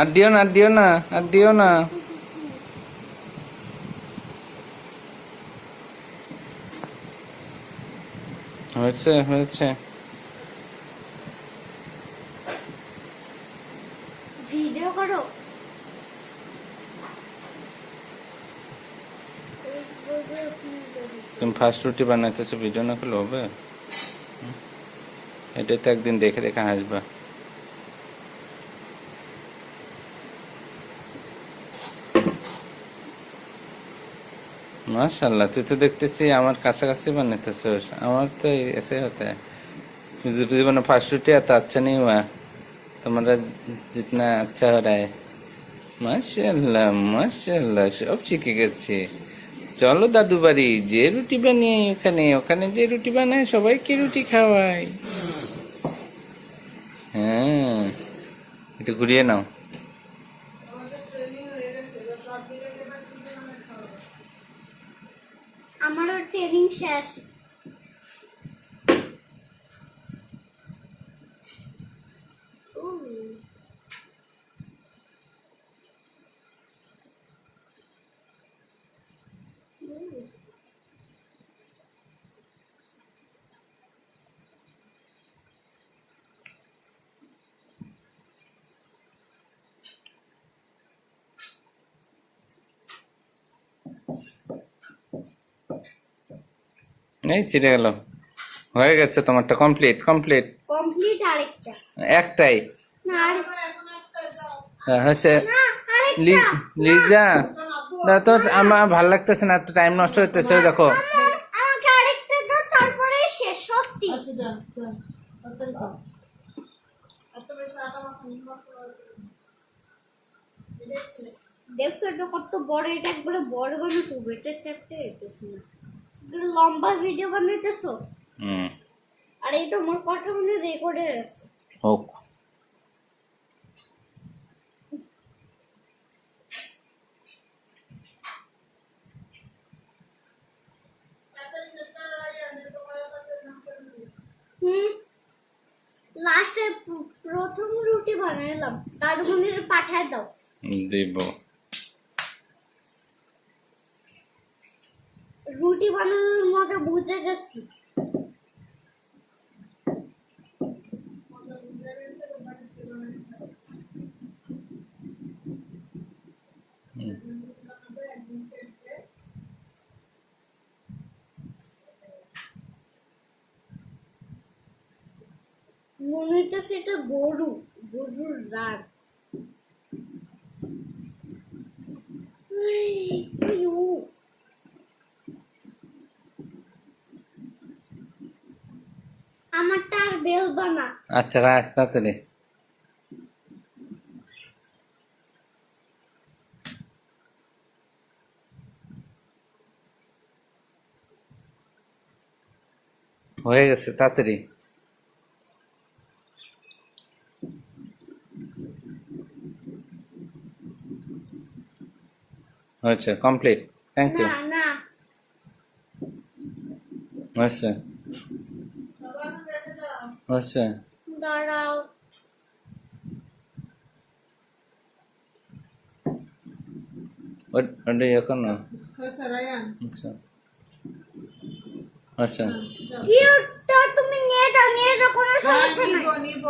আর দিও না আর দিও না আর দিও না। হয়েছে হয়েছে। ভিডিও করো। তুমি ফার্স্ট রুটি বানাইতেছো ভিডিও না করলে হবে হুম? এটাই তো একদিন দেখে দেখে হাসবা মাশাল্লাহ তুই তো দেখতেছি আমার কাছাকাছি বানাইতেছিস আমার तो ऐसे होता है जीवन फास्ट रोटी आता अच्छा नहीं हुआ तुम्हारा जितना अच्छा हो रहा है মাশাল্লাহ মাশাল্লাহ সব শিখে গেছে চলো দাদু বাড়ি যে রুটি বানিয়ে ওখানে ওখানে যে রুটি বানায়, সবাইকে রুটি খাওয়াই হ্যাঁ একটু ঘুরিয়ে নাও। আমারও ট্রেনিং শেষ। এই চিড়ে গেল। হয়ে গেছে তোমারটা কমপ্লিট কমপ্লিট কমপ্লিট আরেকটা। একটাই। না হ্যাঁ, হয়েছে। না আরেকটা। লি- লিজা দাও তো আমার ভালো লাগতেছে না এত টাইম নষ্ট হইতেছে দেখো। আমার- আমাকে আরেকটা দাও তারপরে শেষ সত্যি। আচ্ছা দেখছ এটা কত বড় এটা একবারে বড় বানাতো এটা চারটে এটা লম্বা ভিডিও বানাইতেছো? হুম। আর এই তো মোর কত মানে রেকর্ডে হোক। লাস্টে প্রথম রুটি বানাইলাম। দাদুমনির পাঠায় দাও। দিব। রুটি বানানোর মতো বুঝে গেছি। মনে হইতেছে এটা গরু গরুর রাগ ইউ। আমারটা আচ্ছা রাখ তাড়াতাড়ি। হয়ে গেছে তাড়াতাড়ি। হয়েছে কমপ্লিট। থ্যাংক ইউ হয়েছে। হয়েছে দাঁড়াও ওট- ওটা এখন না হয়েছে রায়ান আচ্ছা আচ্ছা যা কি ওটা তুমি নিয়ে যাও নিয়ে যাও কোনো সমস্যা নাই নিব নিব